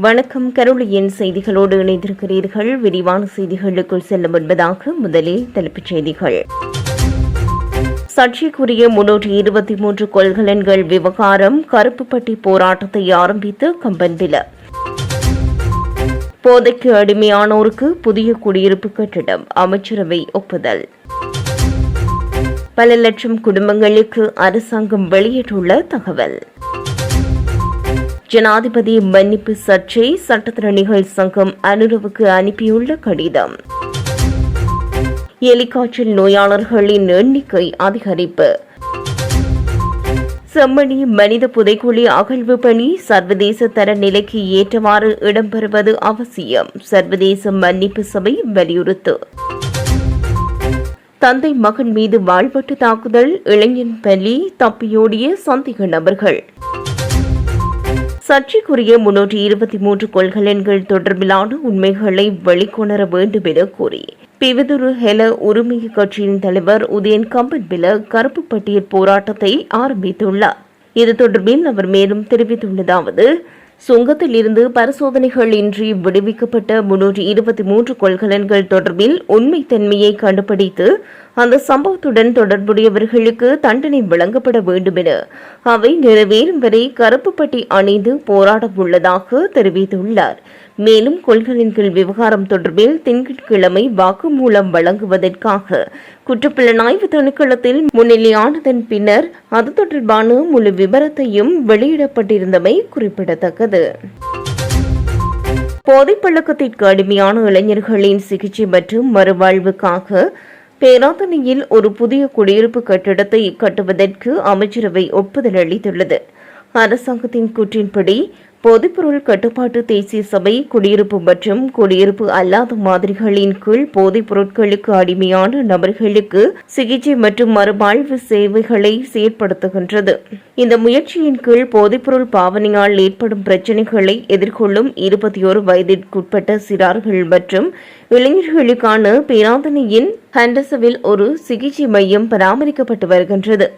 வணக்கம். கருளியின் செய்திகளோடு இணைந்திருக்கிறீர்கள். விரிவான செய்திகளுக்குள் செல்ல முன்பதாக முதலில் தலைப்புச் செய்திகள். சர்ச்சைக்குரிய முன்னூற்றி இருபத்தி மூன்று கொள்கலன்கள் விவகாரம் கருப்புப்பட்டி போராட்டத்தை ஆரம்பித்து கம்பன்பில போதைக்கு அடிமையானோருக்கு புதிய குடியிருப்பு கட்டிடம் அமைச்சரவை ஒப்புதல். பல லட்சம் குடும்பங்களுக்கு அரசாங்கம் வெளியிட்டுள்ள தகவல். ஜனாதிபதி மன்னிப்பு சர்ச்சை சட்டத்திறனிகள் சங்கம் அனுரவுக்கு அனுப்பியுள்ள கடிதம். எலிக்காய்ச்சல் நோயாளர்களின் எண்ணிக்கை அதிகரிப்பு. செம்மணி மனித புதைக்குழி அகழ்வு பணி சர்வதேச தர நிலைக்கு ஏற்றவாறு இடம்பெறுவது அவசியம் சர்வதேச மன்னிப்பு சபை வலியுறுத்து. தந்தை மகன் மீது வாழ்வட்டு தாக்குதல் இளைஞன் பலி தப்பியோடிய சந்தேக நபர்கள். சர்ச்சைக்குரிய முன்னூற்றி இருபத்தி மூன்று கொள்கலன்கள் தொடர்பிலான உண்மைகளை வெளிக்கொணர வேண்டும் என கூறி பிவிதுரு ஹெல உரிமை கட்சியின் தலைவர் உதயன் கம்பன்பில கருப்பு பட்டியல் போராட்டத்தை ஆரம்பித்துள்ளார். இது தொடர்பில் அவர் மேலும் தெரிவித்துள்ளதாவது சுங்கத்தில் இருந்து பரிசோதனைகள் இன்றி விடுவிக்கப்பட்ட முன்னூற்றி இருபத்தி மூன்று கொள்கலன்கள் தொடர்பில் உண்மைத்தன்மையை கண்டுபிடித்து அந்த சம்பவத்துடன் தொடர்புடையவர்களுக்கு தண்டனை வழங்கப்பட வேண்டும் என அவை நிறைவேறும் வரை கருப்புப்பட்டி அணிந்து போராட உள்ளதாக தெரிவித்துள்ளார். மேலும் கொள்கலன்கள் விவகாரம் தொடர்பில் திங்கட்கிழமை வாக்குமூலம் வழங்குவதற்காக குற்றப்புலனாய்வு திணைக்களத்தில் முன்னிலையானதன் பின்னர் அது தொடர்பான முழு விவரத்தையும் வெளியிடப்பட்டிருந்தமை குறிப்பிடத்தக்கது. போதைப்பழக்கத்திற்கு அடிமையான இளைஞர்களின் சிகிச்சை மற்றும் மறுவாழ்வுக்காக பேராதனையில் ஒரு புதிய குடியிருப்பு கட்டிடத்தை கட்டுவதற்கு அமைச்சரவை ஒப்புதல் அளித்துள்ளது. அரசாங்கத்தின் கூற்றின்படி போதைப்பொருள் கட்டுப்பாட்டு தேசிய சபை குடியிருப்பு மற்றும் குடியிருப்பு அல்லாத மாதிரிகளின் கீழ் போதைப் பொருட்களுக்கு அடிமையான நபர்களுக்கு சிகிச்சை மற்றும் மறுவாழ்வு சேவைகளை செயற்படுத்துகின்றது. இந்த முயற்சியின் கீழ் போதைப்பொருள் பாவனையால் ஏற்படும் பிரச்சினைகளை எதிர்கொள்ளும் இருபத்தி ஒரு வயதிற்குட்பட்ட சிறார்கள் மற்றும் இளைஞர்களுக்கான பேராதனையின் ஹண்டசவில் ஒரு சிகிச்சை மையம் பராமரிக்கப்பட்டு வருகின்றது.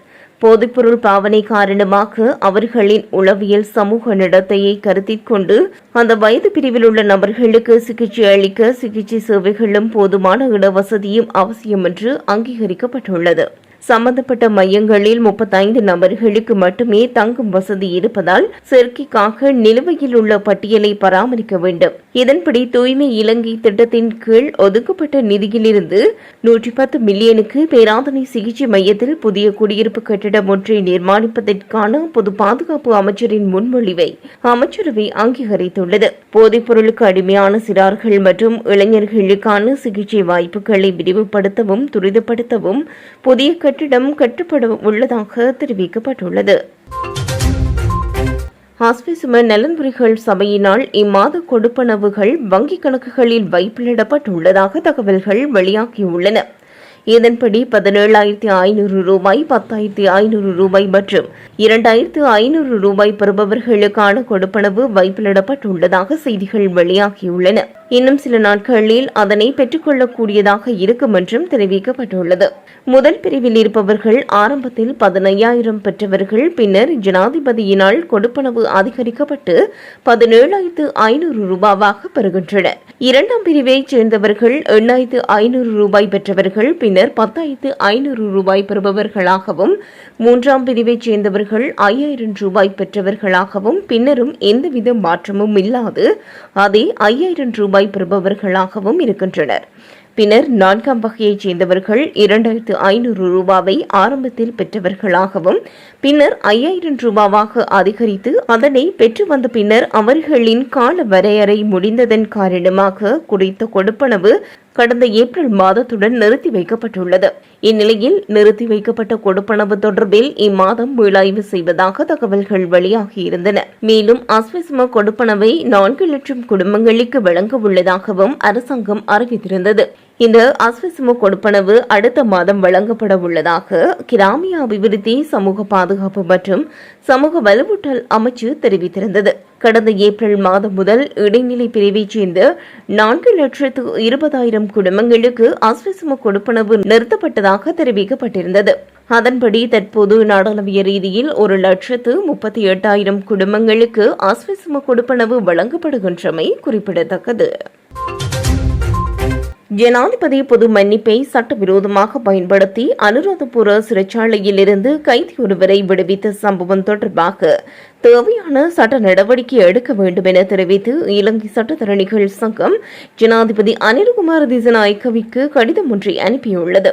போதைப்பொருள் பாவனை காரணமாக அவர்களின் உளவியல் சமூக நடத்தையை கருத்தில் கொண்டு அந்த வயது பிரிவில் உள்ள நபர்களுக்கு சிகிச்சை அளிக்க சிகிச்சை சேவைகளும் போதுமான இடவசதியும் அவசியம் என்று அங்கீகரிக்கப்பட்டுள்ளது. சம்பந்தப்பட்ட மையங்களில் முப்பத்தைந்து நபர்களுக்கு மட்டுமே தங்கும் வசதி இருப்பதால் செயற்கைக்காக நிலுவையில் உள்ள பட்டியலை பராமரிக்க வேண்டும். இதன்படி தூய்மை இலங்கை திட்டத்தின் கீழ் ஒதுக்கப்பட்ட நிதியிலிருந்து நூற்றி பத்து மில்லியனுக்கு பேராதனை சிகிச்சை மையத்தில் புதிய குடியிருப்பு கட்டிடம் ஒன்றை நிர்மாணிப்பதற்கான பொது பாதுகாப்பு அமைச்சரின் முன்மொழிவை அமைச்சரவை அங்கீகரித்துள்ளது. போதைப் பொருளுக்கு அடிமையான சிறார்கள் மற்றும் இளைஞர்களுக்கான சிகிச்சை வாய்ப்புகளை விரிவுபடுத்தவும் துரிதப்படுத்தவும் புதிய கட்டிடம் கட்டுப்பட உள்ளதாக தெரிவிக்கப்பட்டுள்ளது. ஆஸ்பிசும நலன்புரிகள் சபையினால் இம்மாத கொடுப்பனவுகள் வங்கிக் கணக்குகளில் வைப்பிலிடப்பட்டுள்ளதாக தகவல்கள் வெளியாகியுள்ளன. இதன்படி பதினேழாயிரத்தி ஐநூறு ரூபாய் பத்தாயிரத்தி ஐநூறு ரூபாய் மற்றும் இரண்டாயிரத்து ஐநூறு ரூபாய் பெறுபவர்களுக்கான கொடுப்பனவு வைப்பிலிடப்பட்டுள்ளதாக செய்திகள் வெளியாகியுள்ளன. இன்னும் சில நாட்களில் அதனை பெற்றுக்கொள்ளக்கூடியதாக இருக்கும் என்றும் தெரிவிக்கப்பட்டுள்ளது. முதல் பிரிவில் இருப்பவர்கள் ஆரம்பத்தில் பதினையாயிரம் பெற்றவர்கள் பின்னர் ஜனாதிபதியினால் கொடுப்பனவு அதிகரிக்கப்பட்டு பதினேழாயிரத்து ஐநூறு ரூபாவாக பெறுகின்றனர். இரண்டாம் பிரிவைச் சேர்ந்தவர்கள் எண்ணாயிரத்து ஐநூறு ரூபாய் பெற்றவர்கள் பின்னர் பத்தாயிரத்து ஐநூறு ரூபாய் பெறுபவர்களாகவும் மூன்றாம் பிரிவைச் சேர்ந்தவர்கள் ஐயாயிரம் ரூபாய் பெற்றவர்களாகவும் பின்னரும் எந்தவித மாற்றமும் இல்லாது அதே ஐயாயிரம் ரூபாய் பெறுபவர்களாகவும் இருக்கின்றனர். பின்னர் நான்காம் வகையைச் சேர்ந்தவர்கள் இரண்டாயிரத்து ஐநூறு ரூபாவை ஆரம்பத்தில் பெற்றவர்களாகவும் பின்னர் ஐயாயிரம் ரூபாவாக அதிகரித்து அதனை பெற்று வந்த பின்னர் அவர்களின் கால வரையறை முடிந்ததன் காரணமாக குறித்த கொடுப்பனவு கடந்த ஏப்ரல் மாதத்துடன் நிறுத்தி வைக்கப்பட்டுள்ளது. இந்நிலையில் நிறுத்தி வைக்கப்பட்ட கொடுப்பனவு தொடர்பில் இம்மாதம் மீளாய்வு செய்வதாக தகவல்கள் வெளியாகியிருந்தன. மேலும் அஸ்வசம கொடுப்பனவை நான்கு லட்சம் குடும்பங்களுக்கு வழங்க உள்ளதாகவும் அரசாங்கம் அறிவித்திருந்தது. இந்த அஸ்வசம கொடுப்பனவு அடுத்த மாதம் வழங்கப்பட உள்ளதாக கிராமிய அபிவிருத்தி சமூக பாதுகாப்பு மற்றும் சமூக வலுவூட்டல் அமைச்சு தெரிவித்திருந்தது. கடந்த ஏப்ரல் மாதம் முதல் இடைநிலை பிரிவைச் சேர்ந்த நான்கு லட்சத்து இருபதாயிரம் குடும்பங்களுக்கு ஆஸ்வசம கொடுப்பனவு நிறுத்தப்பட்டதாக தெரிவிக்கப்பட்டிருந்தது. அதன்படி தற்போது நாடாளுமன்ற ரீதியில் ஒரு லட்சத்து முப்பத்தி எட்டாயிரம் குடும்பங்களுக்கு ஆஸ்வசம கொடுப்பனவு வழங்கப்படுகின்றமை குறிப்பிடத்தக்கது. ஜனாதிபதி பொது மன்னிப்பை சட்டவிரோதமாக பயன்படுத்தி அனுராதபுர சிறைச்சாலையிலிருந்து கைதி ஒருவரை விடுவித்த சம்பவம் தொடர்பாக தேவையான சட்ட நடவடிக்கை எடுக்க வேண்டும் என தெரிவித்து இலங்கை சட்டத்தரணிகள் சங்கம் ஜனாதிபதி அனில்குமார் திசநாயக்கவிக்கு கடிதம் ஒன்றை அனுப்பியுள்ளது.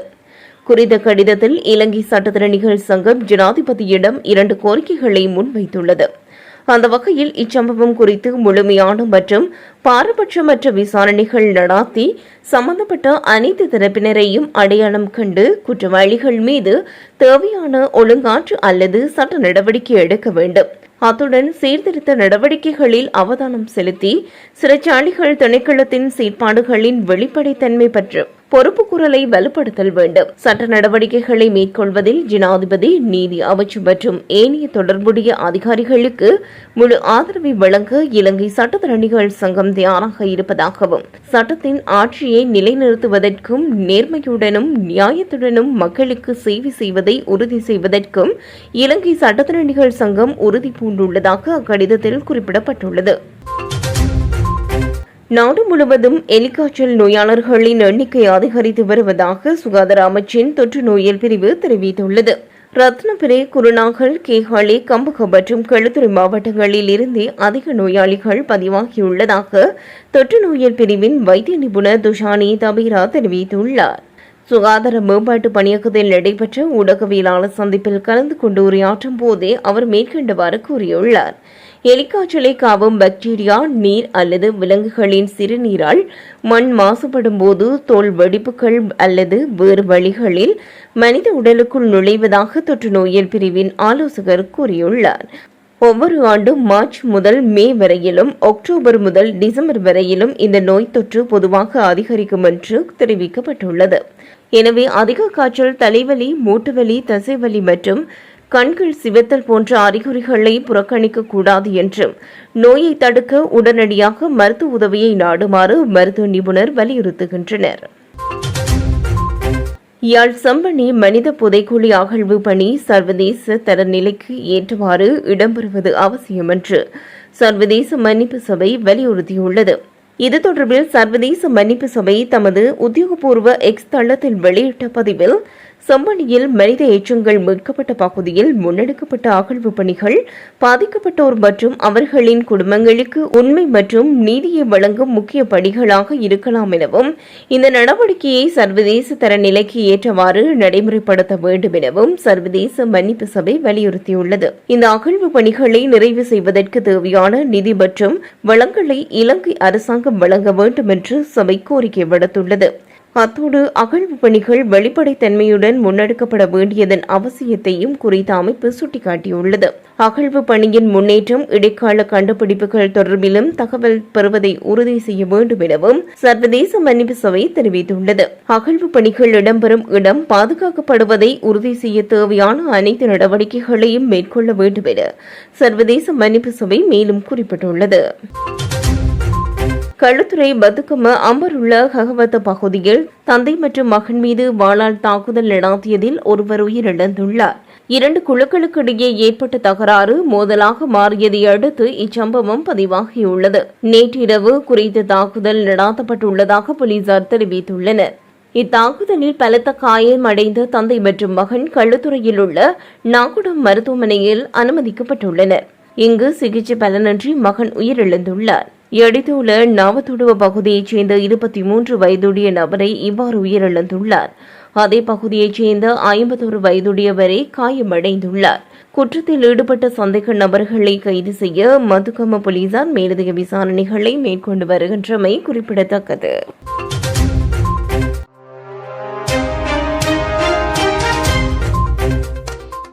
குறித்த கடிதத்தில் இலங்கை சட்டத்தரணிகள் சங்கம் ஜனாதிபதியிடம் இரண்டு கோரிக்கைகளை முன்வைத்துள்ளது. அந்த வகையில் இச்சம்பவம் குறித்து முழுமையான மற்றும் பாரபட்சமற்ற விசாரணைகள் நடாத்தி சம்பந்தப்பட்ட அனைத்து தரப்பினரையும் அடையாளம் கண்டு குற்றவாளிகள் மீது தேவையான ஒழுங்காற்று அல்லது சட்ட நடவடிக்கை எடுக்க வேண்டும். அத்துடன் சீர்திருத்த நடவடிக்கைகளில் அவதானம் செலுத்தி சிறைச்சாலைகள் திணைக்களத்தின் செயற்பாடுகளின் வெளிப்படைத்தன்மை பற்றி பொறுப்பு குரலை வலுப்படுத்தல் வேண்டும். சட்ட நடவடிக்கைகளை மேற்கொள்வதில் ஜனாதிபதி நீதி அமைச்சு மற்றும் ஏனைய தொடர்புடைய அதிகாரிகளுக்கு முழு ஆதரவை வழங்க இலங்கை சட்டத்தரணிகள் சங்கம் தயாராக இருப்பதாகவும் சட்டத்தின் ஆட்சியை நிலைநிறுத்துவதற்கும் நேர்மையுடனும் நியாயத்துடனும் மக்களுக்கு சேவை செய்வதை உறுதி செய்வதற்கும் இலங்கை சட்டத்தரணிகள் சங்கம் உறுதி பூண்டுள்ளதாக அக்கடிதத்தில் குறிப்பிடப்பட்டுள்ளது. நாடு முழுவதும் எலிக்காய்ச்சல் நோயாளர்களின் எண்ணிக்கை அதிகரித்து வருவதாக சுகாதார அமைச்சின் தொற்று நோயல் பிரிவு தெரிவித்துள்ளது. ரத்னபிரே குருநாகல் கேகாலி கம்பகம் மற்றும் கழுத்துறை மாவட்டங்களில் இருந்தே அதிக நோயாளிகள் பதிவாகியுள்ளதாக தொற்று நோயல் பிரிவின் வைத்திய நிபுணர் துஷானி தபீரா தெரிவித்துள்ளார். சுகாதார மேம்பாட்டு பணியகத்தில் நடைபெற்ற ஊடகவியலாளர் சந்திப்பில் கலந்து கொண்டு உரையாற்றும் போதே அவர் மேற்கண்டவாறு கூறியுள்ளார். எலிக்காய்ச்சலை காவும் பாக்டீரியா நீர் அல்லது விலங்குகளின் சிறுநீரால் மண் மாசுபடும் போது தோல் வெடிப்புகள் அல்லது வேறு வழிகளில் மனித உடலுக்குள் நுழைவதாக தொற்று நோயியல் பிரிவின் ஆலோசகர் கூறியுள்ளார். ஒவ்வொரு ஆண்டும் மார்ச் முதல் மே வரையிலும் அக்டோபர் முதல் டிசம்பர் வரையிலும் இந்த நோய் தொற்று பொதுவாக அதிகரிக்கும் என்று தெரிவிக்கப்பட்டுள்ளது. எனவே அதிக காய்ச்சல் தலைவலி மூட்டுவலி தசைவலி மற்றும் கண்கள் சிவத்தல் போன்ற அறிகுறிகளை புறக்கணிக்க கூடாது என்றும் நோயை தடுக்க உடனடியாக மருத்துவ உதவியை நாடுமாறு மருத்துவ நிபுணர் வலியுறுத்துகின்றனர். யாழ் சம்பனி மனித புதைக்குழி அகழ்வு பணி சர்வதேச தரநிலைக்கு ஏற்றவாறு இடம்பெறுவது அவசியம் என்று சர்வதேச மன்னிப்பு சபை வலியுறுத்தியுள்ளது. இது தொடர்பில் சர்வதேச மன்னிப்பு சபை தமது உத்தியோகபூர்வ எக்ஸ் தளத்தில் வெளியிட்ட பதிவில் செம்பனியில் மனித எச்சங்கள் மீட்கப்பட்ட பகுதியில் முன்னெடுக்கப்பட்ட அகழ்வு பணிகள் பாதிக்கப்பட்டோர் மற்றும் அவர்களின் குடும்பங்களுக்கு உண்மை மற்றும் நீதியை வழங்கும் முக்கிய படிகளாக இருக்கலாம் எனவும் இந்த நடவடிக்கையை சர்வதேச தர நிலைக்கு ஏற்றவாறு நடைமுறைப்படுத்த வேண்டும் எனவும் சர்வதேச மன்னிப்பு சபை வலியுறுத்தியுள்ளது. இந்த அகழ்வு பணிகளை நிறைவு செய்வதற்கு தேவையான நிதி மற்றும் வளங்களை இலங்கை அரசாங்கம் வழங்க வேண்டும் என்று சபை கோரிக்கை விடுத்துள்ளது. அத்தோடு அகழ்வு பணிகள் வெளிப்படைத்தன்மையுடன் முன்னெடுக்கப்பட வேண்டியதன் அவசியத்தையும் குறித்த அமைப்பு சுட்டிக்காட்டியுள்ளது. அகழ்வு பணியின் முன்னேற்றம் இடைக்கால கண்டுபிடிப்புகள் தொடர்பிலும் தகவல் பெறுவதை உறுதி செய்ய வேண்டும் எனவும் சர்வதேச மன்னிப்பு சபை தெரிவித்துள்ளது. அகழ்வு பணிகள் இடம்பெறும் இடம் பாதுகாக்கப்படுவதை உறுதி செய்ய தேவையான அனைத்து நடவடிக்கைகளையும் மேற்கொள்ள வேண்டும் என சர்வதேச மன்னிப்பு சபை மேலும் குறிப்பிட்டுள்ளது. களுத்துறை பத்துக்கம அம்பருள்ள ஹகவத்த பகுதியில் தந்தை மற்றும் மகன் மீது வாளால் தாக்குதல் நடாத்தியதில் ஒருவர் உயிரிழந்துள்ளார். இரண்டு குழுக்களுக்கிடையே ஏற்பட்ட தகராறு மோதலாக மாறியதை அடுத்து இச்சம்பவம் பதிவாகியுள்ளது. நேற்றிரவு குறித்த தாக்குதல் நடாத்தப்பட்டுள்ளதாக போலீசார் தெரிவித்துள்ளனர். இத்தாக்குதலில் பலத்த காயமடைந்த தந்தை மற்றும் மகன் கள்ளுத்துறையில் உள்ள நாகுடம் மருத்துவமனையில் அனுமதிக்கப்பட்டுள்ளனர். இங்கு சிகிச்சை பலனின்றி மகன் உயிரிழந்துள்ளார். எடித்துள்ள நாவத்துடுவ பகுதியைச் சேர்ந்த இருபத்தி மூன்று வயதுடைய நபரை இவ்வாறு உயிரிழந்துள்ளார். அதே பகுதியைச் சேர்ந்த ஐம்பத்தொரு வயதுடையவரை காயமடைந்துள்ளார். குற்றத்தில் ஈடுபட்ட சந்தேக நபர்களை கைது செய்ய மதுக்கம போலீசார் மேலதிக விசாரணைகளை மேற்கொண்டு வருகின்றமை குறிப்பிடத்தக்கது.